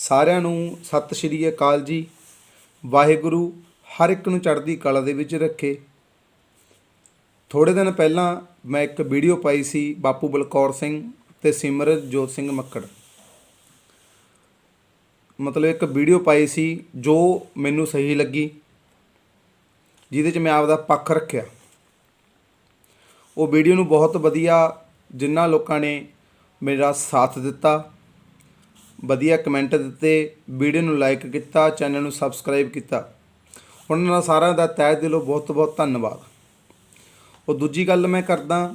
ਸਾਰਿਆਂ ਨੂੰ ਸਤਿ ਸ਼੍ਰੀ ਅਕਾਲ ਜੀ। ਵਾਹਿਗੁਰੂ ਹਰ ਇੱਕ ਨੂੰ ਚੜ੍ਹਦੀ ਕਲਾ ਦੇ ਵਿੱਚ ਰੱਖੇ। ਥੋੜੇ ਦਿਨ ਪਹਿਲਾਂ ਮੈਂ ਇੱਕ ਵੀਡੀਓ ਪਾਈ ਸੀ ਬਾਪੂ ਬਲਕੌਰ ਸਿੰਘ ਤੇ ਸਿਮਰਜੋਤ ਸਿੰਘ ਮੱਕੜ। ਮਤਲਬ ਇੱਕ ਵੀਡੀਓ ਪਾਈ ਸੀ ਜੋ ਮੈਨੂੰ ਸਹੀ ਲੱਗੀ, ਜਿਹਦੇ 'ਚ ਮੈਂ ਆਪਦਾ ਪੱਖ ਰੱਖਿਆ। ਉਹ ਵੀਡੀਓ ਨੂੰ ਬਹੁਤ ਵਧੀਆ ਜਿਨ੍ਹਾਂ ਲੋਕਾਂ ਨੇ ਮੇਰਾ ਸਾਥ ਦਿੱਤਾ ਵਧੀਆ ਕਮੈਂਟ ਦਿੱਤੇ ਵੀਡੀਓ ਨੂੰ ਲਾਈਕ ਕੀਤਾ ਚੈਨਲ ਨੂੰ ਸਬਸਕ੍ਰਾਈਬ ਕੀਤਾ। ਉਹਨਾਂ ਦਾ ਸਾਰਿਆਂ ਦਾ ਤਹਿ ਦਿਲੋਂ ਬਹੁਤ ਬਹੁਤ ਧੰਨਵਾਦ। ਉਹ ਦੂਜੀ ਗੱਲ ਮੈਂ ਕਰਦਾ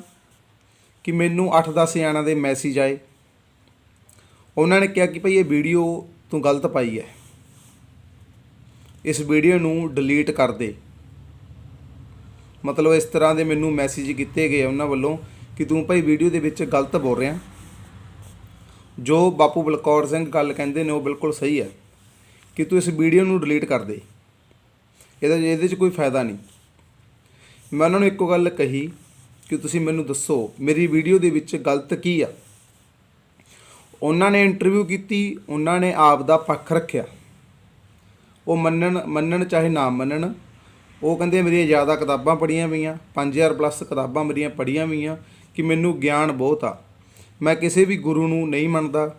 ਕਿ ਮੈਨੂੰ 8-10 ਜਣਾਂ ਦੇ ਮੈਸੇਜ ਆਏ। ਉਹਨਾਂ ਨੇ ਕਿਹਾ ਕਿ ਭਈ ਇਹ ਵੀਡੀਓ ਤੂੰ ਗਲਤ ਪਾਈ ਹੈ। ਇਸ ਵੀਡੀਓ ਨੂੰ ਡਿਲੀਟ ਕਰ ਦੇ। ਮਤਲਬ ਇਸ ਤਰ੍ਹਾਂ ਦੇ ਮੈਨੂੰ ਮੈਸੇਜ ਕੀਤੇ ਗਏ ਉਹਨਾਂ ਵੱਲੋਂ ਕਿ ਤੂੰ ਭਾਈ ਵੀਡੀਓ ਦੇ ਵਿੱਚ ਗਲਤ ਬੋਲ ਰਿਹਾ। ਜੋ ਬਾਪੂ ਬਲਕੌਰ ਸਿੰਘ ਗੱਲ ਕਹਿੰਦੇ ਨੇ ਉਹ ਬਿਲਕੁਲ ਸਹੀ ਹੈ, ਕਿ ਤੂੰ ਇਸ ਵੀਡੀਓ ਨੂੰ ਡਿਲੀਟ ਕਰ ਦੇ। ਇਹਦਾ ਇਹਦੇ 'ਚ ਕੋਈ ਫਾਇਦਾ ਨਹੀਂ। ਮੈਂ ਉਹਨਾਂ ਨੂੰ ਇੱਕੋ ਗੱਲ ਕਹੀ ਕਿ ਤੁਸੀਂ ਮੈਨੂੰ ਦੱਸੋ, ਮੇਰੀ ਵੀਡੀਓ ਦੇ ਵਿੱਚ ਗਲਤ ਕੀ ਆ? ਉਹਨਾਂ ਨੇ ਇੰਟਰਵਿਊ ਕੀਤੀ, ਉਹਨਾਂ ਨੇ ਆਪ ਦਾ ਪੱਖ ਰੱਖਿਆ। ਉਹ ਮੰਨਣ ਮੰਨਣ ਚਾਹੇ ਨਾ ਮੰਨਣ, ਉਹ ਕਹਿੰਦੇ ਮੇਰੀਆਂ ਜ਼ਿਆਦਾ ਕਿਤਾਬਾਂ ਪੜ੍ਹੀਆਂ ਹੋਈਆਂ 5000 ਪਲੱਸ ਕਿਤਾਬਾਂ ਮੇਰੀਆਂ ਪੜ੍ਹੀਆਂ ਹੋਈਆਂ ਕਿ ਮੈਨੂੰ ਗਿਆਨ ਬਹੁਤ ਆ। ਮੈਂ ਕਿਸੇ ਵੀ ਗੁਰੂ ਨੂੰ ਨਹੀਂ ਮੰਨਦਾ,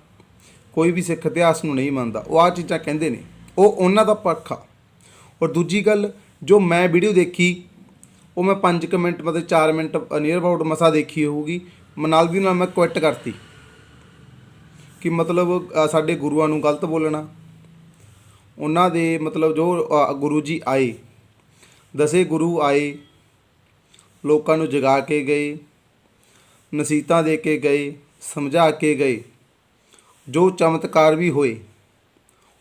ਕੋਈ ਵੀ ਸਿੱਖ ਇਤਿਹਾਸ ਨੂੰ ਨਹੀਂ ਮੰਨਦਾ, ਉਹ ਆ ਚੀਜ਼ਾਂ ਕਹਿੰਦੇ ਨੇ, ਉਹ ਉਹਨਾਂ ਦਾ ਪੱਖ ਆ। ਔਰ ਦੂਜੀ ਗੱਲ, ਜੋ ਮੈਂ ਵੀਡੀਓ ਦੇਖੀ, ਉਹ ਮੈਂ 5 ਮਿੰਟ, ਮਤਲਬ 4 ਮਿੰਟ ਨੀਅਰ ਅਬਾਊਟ ਮਸਾ ਦੇਖੀ ਹੋਊਗੀ ਮਨਾਲ ਦੀ ਨਾਲ ਮੈਂ ਕੁਇਟ ਕਰਤੀ। ਕਿ ਮਤਲਬ ਸਾਡੇ ਗੁਰੂਆਂ ਨੂੰ ਗਲਤ ਬੋਲਣਾ, ਉਹਨਾਂ ਦੇ ਮਤਲਬ ਜੋ ਗੁਰੂ ਜੀ ਆਏ, ਦਸੇ ਗੁਰੂ ਆਏ, ਲੋਕਾਂ ਨੂੰ ਜਗਾ ਕੇ ਗਏ, ਨਸੀਤਾਂ ਦੇ ਕੇ ਗਏ ਸਮਝਾ ਕੇ ਗਏ। ਜੋ ਚਮਤਕਾਰ ਵੀ ਹੋਏ,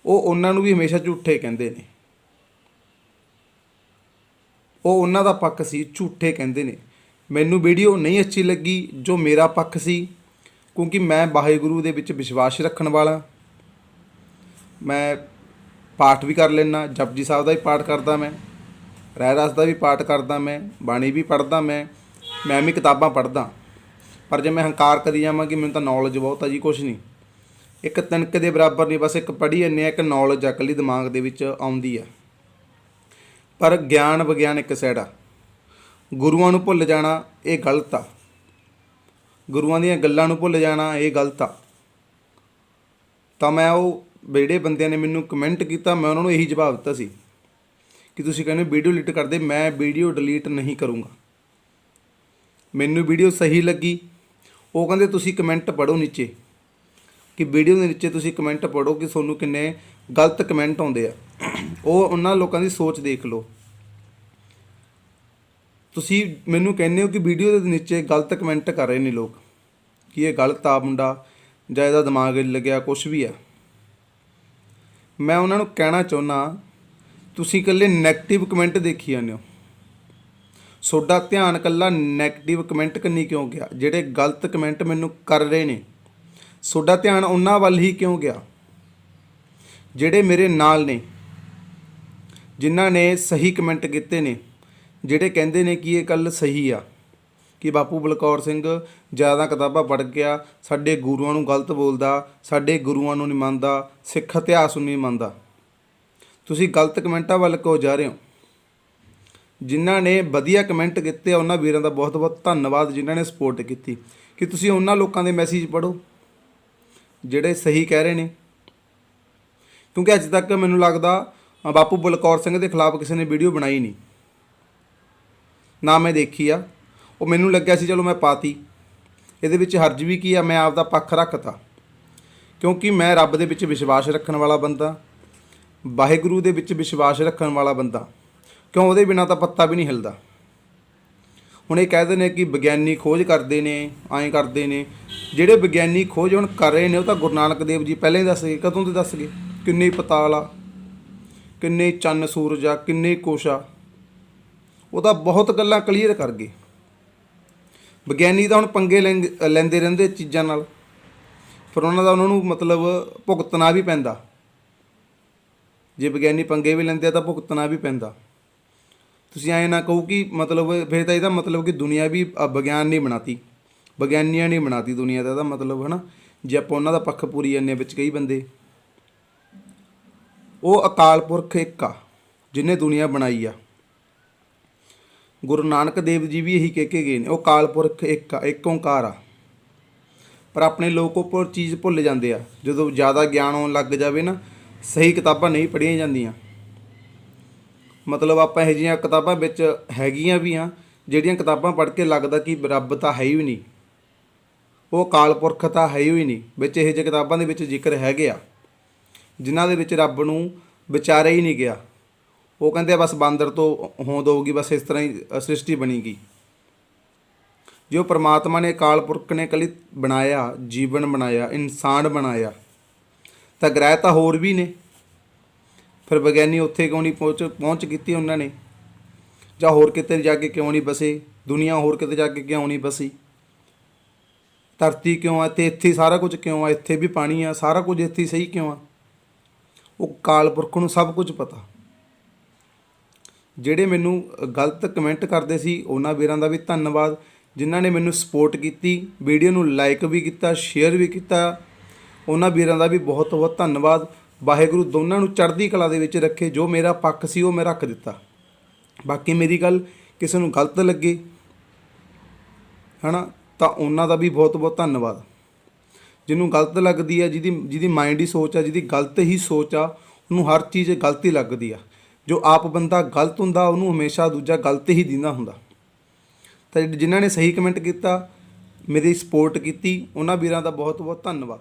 ਉਹ ਉਹਨਾਂ ਨੂੰ ਵੀ ਹਮੇਸ਼ਾ ਝੂਠੇ ਕਹਿੰਦੇ ਨੇ। ਉਹ ਉਹਨਾਂ ਦਾ ਪੱਖ ਸੀ, ਝੂਠੇ ਕਹਿੰਦੇ ਨੇ। ਮੈਨੂੰ ਵੀਡੀਓ ਨਹੀਂ ਅੱਛੀ ਲੱਗੀ ਜੋ ਮੇਰਾ ਪੱਖ ਸੀ, ਕਿਉਂਕਿ ਮੈਂ ਵਾਹਿਗੁਰੂ ਦੇ ਵਿੱਚ ਵਿਸ਼ਵਾਸ ਰੱਖਣ ਵਾਲਾ। ਮੈਂ ਪਾਠ ਵੀ ਕਰ ਲੈਣਾ ਜਪਜੀ ਸਾਹਿਬ ਦਾ ਵੀ ਪਾਠ ਕਰਦਾ ਮੈਂ ਰਹਿ ਰਸ ਦਾ ਵੀ ਪਾਠ ਕਰਦਾ ਮੈਂ, ਬਾਣੀ ਵੀ ਪੜ੍ਹਦਾ ਮੈਂ ਮੈਂ ਵੀ ਕਿਤਾਬਾਂ ਪੜ੍ਹਦਾ। ਪਰ ਜੇ ਮੈਂ ਹੰਕਾਰ ਕਰੀ ਜਾਵਾਂ ਕਿ ਮੈਨੂੰ ਤਾਂ ਨੌਲੇਜ ਬਹੁਤ ਆ ਜੀ, ਕੁਛ ਨਹੀਂ। ਇੱਕ ਤਣਕ ਦੇ ਬਰਾਬਰ ਨਹੀਂ, ਬਸ ਇੱਕ ਪੜ੍ਹੀ ਜੰਨੇ ਆ, ਇੱਕ ਨੌਲੇਜ ਅਕਲੀ ਦਿਮਾਗ ਦੇ ਵਿੱਚ ਆਉਂਦੀ ਆ। ਪਰ ਗਿਆਨ ਵਿਗਿਆਨ ਇੱਕ ਸਾਈਡ ਆ। ਗੁਰੂਆਂ ਨੂੰ ਭੁੱਲ ਜਾਣਾ, ਇਹ ਗਲਤ ਆ। ਗੁਰੂਆਂ ਦੀਆਂ ਗੱਲਾਂ ਨੂੰ ਭੁੱਲ ਜਾਣਾ, ਇਹ ਗਲਤ ਆ। ਤਾਂ ਮੈਂ ਉਹ ਜਿਹੜੇ ਬੰਦਿਆਂ ਨੇ ਮੈਨੂੰ ਕਮੈਂਟ ਕੀਤਾ, ਮੈਂ ਉਹਨਾਂ ਨੂੰ ਇਹੀ ਜਵਾਬ ਦਿੱਤਾ ਸੀ ਕਿ ਤੁਸੀਂ ਕਹਿੰਦੇ ਵੀਡੀਓ ਡਿਲੀਟ ਕਰਦੇ, ਮੈਂ ਵੀਡੀਓ ਡਿਲੀਟ ਨਹੀਂ ਕਰੂੰਗਾ। ਮੈਨੂੰ ਵੀਡੀਓ ਸਹੀ ਲੱਗੀ ਉਹ ਕਹਿੰਦੇ ਤੁਸੀਂ ਕਮੈਂਟ ਪੜੋ ਨੀਚੇ ਕਿ ਵੀਡੀਓ ਦੇ ਨੀਚੇ ਤੁਸੀਂ ਕਮੈਂਟ ਪੜੋ ਕਿ ਤੁਹਾਨੂੰ ਕਿੰਨੇ ਗਲਤ ਕਮੈਂਟ ਆਉਂਦੇ ਆ। ਉਹ ਉਹਨਾਂ ਲੋਕਾਂ ਦੀ ਸੋਚ ਦੇਖ ਲਓ। ਤੁਸੀਂ ਮੈਨੂੰ ਕਹਿੰਦੇ ਹੋ ਕਿ ਵੀਡੀਓ ਦੇ ਨੀਚੇ ਗਲਤ ਕਮੈਂਟ ਕਰ ਰਹੇ ਨੇ ਲੋਕ। ਕਿ ਇਹ ਗਲਤ ਆ ਮੁੰਡਾ ਜਾਂ ਇਹਦਾ ਦਿਮਾਗ ਲੱਗਿਆ ਗਿਆ ਕੁਝ ਵੀ ਆ। ਮੈਂ ਉਹਨਾਂ ਨੂੰ ਕਹਿਣਾ ਚਾਹੁੰਦਾ, ਤੁਸੀਂ ਇਕੱਲੇ 네ਗੇਟਿਵ ਕਮੈਂਟ ਦੇਖੀ ਜਾਂਦੇ ਹੋ। ਤੁਹਾਡਾ ਧਿਆਨ ਇਕੱਲਾ 네ਗੇਟਿਵ ਕਮੈਂਟ ਕੰਨੀ ਕਿਉਂ ਗਿਆ? ਜਿਹੜੇ ਗਲਤ ਕਮੈਂਟ ਮੈਨੂੰ ਕਰ ਰਹੇ ਨੇ। ਤੁਹਾਡਾ ਧਿਆਨ ਉਹਨਾਂ ਵੱਲ ਹੀ ਕਿਉਂ ਗਿਆ? ਜਿਹੜੇ ਮੇਰੇ ਨਾਲ ਨੇ, ਜਿਨ੍ਹਾਂ ਨੇ ਸਹੀ ਕਮੈਂਟ ਕੀਤੇ ਨੇ, ਜਿਹੜੇ ਕਹਿੰਦੇ ਨੇ ਕਿ ਇਹ ਗੱਲ ਸਹੀ ਆ, ਕਿ ਬਾਪੂ ਬਲਕੌਰ ਸਿੰਘ ਜ਼ਿਆਦਾ ਕਿਤਾਬਾਂ ਪੜ੍ਹ ਗਿਆ, ਸਾਡੇ ਗੁਰੂਆਂ ਨੂੰ ਗਲਤ ਬੋਲਦਾ, ਸਾਡੇ ਗੁਰੂਆਂ ਨੂੰ ਨਹੀਂ ਮੰਨਦਾ, ਸਿੱਖ ਇਤਿਹਾਸ ਨੂੰ ਨਹੀਂ ਮੰਨਦਾ। ਤੁਸੀਂ ਗਲਤ ਕਮੈਂਟਾਂ ਵੱਲ ਕਿਉਂ ਜਾ ਰਹੇ ਹੋ? ਜਿਨ੍ਹਾਂ ਨੇ ਵਧੀਆ ਕਮੈਂਟ ਕੀਤੇ ਆ, ਉਹਨਾਂ ਵੀਰਾਂ ਦਾ ਬਹੁਤ ਬਹੁਤ ਧੰਨਵਾਦ ਜਿਨ੍ਹਾਂ ਨੇ ਸਪੋਰਟ ਕੀਤੀ। ਕਿ ਤੁਸੀਂ ਉਹਨਾਂ ਲੋਕਾਂ ਦੇ ਮੈਸੇਜ ਪੜੋ ਜਿਹੜੇ ਸਹੀ ਕਹਿ ਰਹੇ ਨੇ? ਕਿਉਂਕਿ ਅੱਜ ਤੱਕ ਮੈਨੂੰ ਲੱਗਦਾ ਬਾਪੂ ਬਲਕੌਰ ਸਿੰਘ ਦੇ ਖਿਲਾਫ ਕਿਸੇ ਨੇ ਵੀਡੀਓ ਬਣਾਈ ਨਹੀਂ। ਨਾ ਮੈਂ ਦੇਖੀ ਆ। ਉਹ ਮੈਨੂੰ ਲੱਗਿਆ ਸੀ, ਚਲੋ ਮੈਂ ਪਾਤੀ। ਇਹਦੇ ਵਿੱਚ ਹਰਜ ਵੀ ਕੀ ਆ, ਮੈਂ ਆਪ ਦਾ ਪੱਖ ਰੱਖਤਾ। ਕਿਉਂਕਿ ਮੈਂ ਰੱਬ ਦੇ ਵਿੱਚ ਵਿਸ਼ਵਾਸ ਰੱਖਣ ਵਾਲਾ ਬੰਦਾ, ਵਾਹਿਗੁਰੂ ਦੇ ਵਿੱਚ ਵਿਸ਼ਵਾਸ ਰੱਖਣ ਵਾਲਾ ਬੰਦਾ। ਕਿਉਂ? ਉਹਦੇ ਬਿਨਾ ਤਾਂ ਪੱਤਾ ਵੀ ਨਹੀਂ ਹਿਲਦਾ। ਹੁਣ ਇਹ ਕਹਿੰਦੇ ਨੇ ਕਿ ਵਿਗਿਆਨੀ ਖੋਜ ਕਰਦੇ ਨੇ, ਐਂ ਕਰਦੇ ਨੇ। ਜਿਹੜੇ ਵਿਗਿਆਨੀ ਖੋਜ ਹੁਣ ਕਰ ਰਹੇ ਨੇ, ਉਹ ਤਾਂ ਗੁਰੂ ਨਾਨਕ ਦੇਵ ਜੀ ਪਹਿਲਾਂ ਹੀ ਦੱਸ ਗਏ। ਕਦੋਂ ਦੇ ਦੱਸ ਗਏ? ਕਿੰਨੇ ਪਤਾਲ ਆ? ਕਿੰਨੇ ਚੰਨ ਸੂਰਜ ਆ? ਕਿੰਨੇ ਕੁਛ ਆ? ਉਹ ਤਾਂ ਬਹੁਤ ਗੱਲਾਂ ਕਲੀਅਰ ਕਰ ਗਏ। ਵਿਗਿਆਨੀ ਤਾਂ ਹੁਣ ਪੰਗੇ ਲੈਂਦੇ ਲੈਂਦੇ ਰਹਿੰਦੇ ਚੀਜ਼ਾਂ ਨਾਲ। ਫਿਰ ਉਹਨਾਂ ਦਾ ਉਹਨਾਂ ਨੂੰ ਮਤਲਬ ਭੁਗਤਣਾ ਵੀ ਪੈਂਦਾ। ਜੇ ਵਿਗਿਆਨੀ ਪੰਗੇ ਵੀ ਲੈਂਦੇ ਆ ਤਾਂ ਭੁਗਤਣਾ ਵੀ ਪੈਂਦਾ। ਤੁਸੀਂ ਐਂ ਨਾ ਕਹੋ ਕਿ ਮਤਲਬ ਫਿਰ ਤਾਂ ਇਹਦਾ ਮਤਲਬ ਕਿ ਦੁਨੀਆ ਵੀ ਅ, ਵਿਗਿਆਨ ਨਹੀਂ ਬਣਾਤੀ। ਵਿਗਿਆਨੀਆਂ ਨਹੀਂ ਬਣਾਤੀ ਦੁਨੀਆ ਦਾ ਇਹਦਾ ਮਤਲਬ ਹਨਾ ਜੇ ਆਪਾਂ ਉਹਨਾਂ ਦਾ ਪੱਖ ਪੂਰੀ ਜਾਂਦੇ ਹਾਂ ਵਿੱਚ ਕਈ ਬੰਦੇ। ਉਹ ਅਕਾਲ ਪੁਰਖ ਇੱਕ ਆ ਜਿਹਨੇ ਦੁਨੀਆ ਬਣਾਈ ਆ। ਗੁਰੂ ਨਾਨਕ ਦੇਵ ਜੀ ਵੀ ਇਹੀ ਕਹਿ ਕੇ ਗਏ ਨੇ ਉਹ ਅਕਾਲ ਪੁਰਖ ਇੱਕ ਆ ਇੱਕ ਓਂਕਾਰ ਆ। ਪਰ ਆਪਣੇ ਲੋਕ ਉੱਪਰ ਚੀਜ਼ ਭੁੱਲ ਜਾਂਦੇ ਆ ਜਦੋਂ ਜ਼ਿਆਦਾ ਗਿਆਨ ਆਉਣ ਲੱਗ ਜਾਵੇ ਨਾ ਸਹੀ ਕਿਤਾਬਾਂ ਨਹੀਂ ਪੜ੍ਹੀਆਂ ਜਾਂਦੀਆਂ। ਮਤਲਬ ਆਪਾਂ ਇਹੋ ਜਿਹੀਆਂ ਕਿਤਾਬਾਂ ਵਿੱਚ ਹੈਗੀਆਂ ਵੀ ਆ, ਜਿਹੜੀਆਂ ਕਿਤਾਬਾਂ ਪੜ੍ਹ ਕੇ ਲੱਗਦਾ ਕਿ ਰੱਬ ਤਾਂ ਹੈ ਹੀ ਨਹੀਂ। ਉਹ ਅਕਾਲ ਪੁਰਖ ਤਾਂ ਹੈ ਹੀ ਨਹੀਂ, ਵਿੱਚ ਇਹੋ ਜਿਹੇ ਕਿਤਾਬਾਂ ਦੇ ਵਿੱਚ ਜ਼ਿਕਰ ਹੈਗੇ ਆ, ਜਿਨ੍ਹਾਂ ਦੇ ਵਿੱਚ ਰੱਬ ਨੂੰ ਵਿਚਾਰਿਆ ਹੀ ਨਹੀਂ ਗਿਆ। ਉਹ ਕਹਿੰਦੇ ਆ, ਬਸ ਬਾਂਦਰ ਤੋਂ ਹੋਂਦ ਹੋਊਗੀ, ਬਸ ਇਸ ਤਰ੍ਹਾਂ ਹੀ ਸ੍ਰਿਸ਼ਟੀ ਬਣੇਗੀ ਜੋ ਪ੍ਰਮਾਤਮਾ ਨੇ ਅਕਾਲ ਪੁਰਖ ਨੇ ਕਲੀ ਬਣਾਇਆ, ਜੀਵਨ ਬਣਾਇਆ, ਇਨਸਾਨ ਬਣਾਇਆ, ਤਾਂ ਗ੍ਰਹਿ ਤਾਂ ਹੋਰ ਵੀ ਨੇ। ਫਿਰ ਵਿਗਿਆਨੀ ਉੱਥੇ ਕਿਉਂ ਨਹੀਂ ਪਹੁੰਚ ਪਹੁੰਚ ਕੀਤੀ ਉਹਨਾਂ ਨੇ? ਜਾਂ ਹੋਰ ਕਿਤੇ ਜਾ ਕੇ ਕਿਉਂ ਨਹੀਂ ਬਸੇ? ਦੁਨੀਆ ਹੋਰ ਕਿਤੇ ਜਾ ਕੇ ਕਿਉਂ ਨਹੀਂ ਬਸੀ? ਧਰਤੀ ਕਿਉਂ ਆ? ਤੇ ਇੱਥੇ ਸਾਰਾ ਕੁਝ ਕਿਉਂ ਆ? ਇੱਥੇ ਵੀ ਪਾਣੀ ਆ, ਸਾਰਾ ਕੁਝ ਇੱਥੇ ਸਹੀ ਕਿਉਂ ਆ? ਉਹ ਕਾਲ ਪੁਰਖ ਨੂੰ ਸਭ ਕੁਝ ਪਤਾ। ਜਿਹੜੇ ਮੈਨੂੰ ਗਲਤ ਕਮੈਂਟ ਕਰਦੇ ਸੀ, ਉਹਨਾਂ ਵੀਰਾਂ ਦਾ ਵੀ ਧੰਨਵਾਦ। ਜਿਨ੍ਹਾਂ ਨੇ ਮੈਨੂੰ ਸਪੋਰਟ ਕੀਤੀ ਵੀਡੀਓ ਨੂੰ ਲਾਈਕ ਵੀ ਕੀਤਾ ਸ਼ੇਅਰ ਵੀ ਕੀਤਾ, ਉਹਨਾਂ ਵੀਰਾਂ ਦਾ ਵੀ ਬਹੁਤ ਬਹੁਤ ਧੰਨਵਾਦ। ਵਾਹਿਗੁਰੂ ਦੋਨਾਂ ਨੂੰ ਚੜ੍ਹਦੀ ਕਲਾ ਦੇ ਵਿੱਚ ਰੱਖੇ, ਜੋ ਮੇਰਾ ਪੱਖ ਸੀ ਉਹ ਮੈਂ ਰੱਖ ਦਿੱਤਾ। ਬਾਕੀ ਮੇਰੀ ਗੱਲ ਕਿਸੇ ਨੂੰ ਗਲਤ ਲੱਗੇ, ਹਨਾ, ਤਾਂ ਉਹਨਾਂ ਦਾ ਵੀ ਬਹੁਤ ਬਹੁਤ ਧੰਨਵਾਦ। ਜਿਹਨੂੰ ਗਲਤ ਲੱਗਦੀ ਹੈ ਜਿਹਦੀ ਜਿਹਦੀ ਮਾਈਂਡ ਹੀ ਸੋਚ ਆ, ਜਿਹਦੀ ਗਲਤ ਹੀ ਸੋਚ ਆ, ਉਹਨੂੰ ਹਰ ਚੀਜ਼ ਗਲਤ ਹੀ ਲੱਗਦੀ ਆ। ਜੋ ਆਪ ਬੰਦਾ ਗਲਤ ਹੁੰਦਾ, ਉਹਨੂੰ ਹਮੇਸ਼ਾ ਦੂਜਾ ਗਲਤ ਹੀ ਦਿੰਦਾ ਹੁੰਦਾ। ਤਾਂ ਜਿਨ੍ਹਾਂ ਨੇ ਸਹੀ ਕਮੈਂਟ ਕੀਤਾ, ਮੇਰੀ ਸਪੋਰਟ ਕੀਤੀ, ਉਹਨਾਂ ਵੀਰਾਂ ਦਾ ਬਹੁਤ ਬਹੁਤ ਧੰਨਵਾਦ।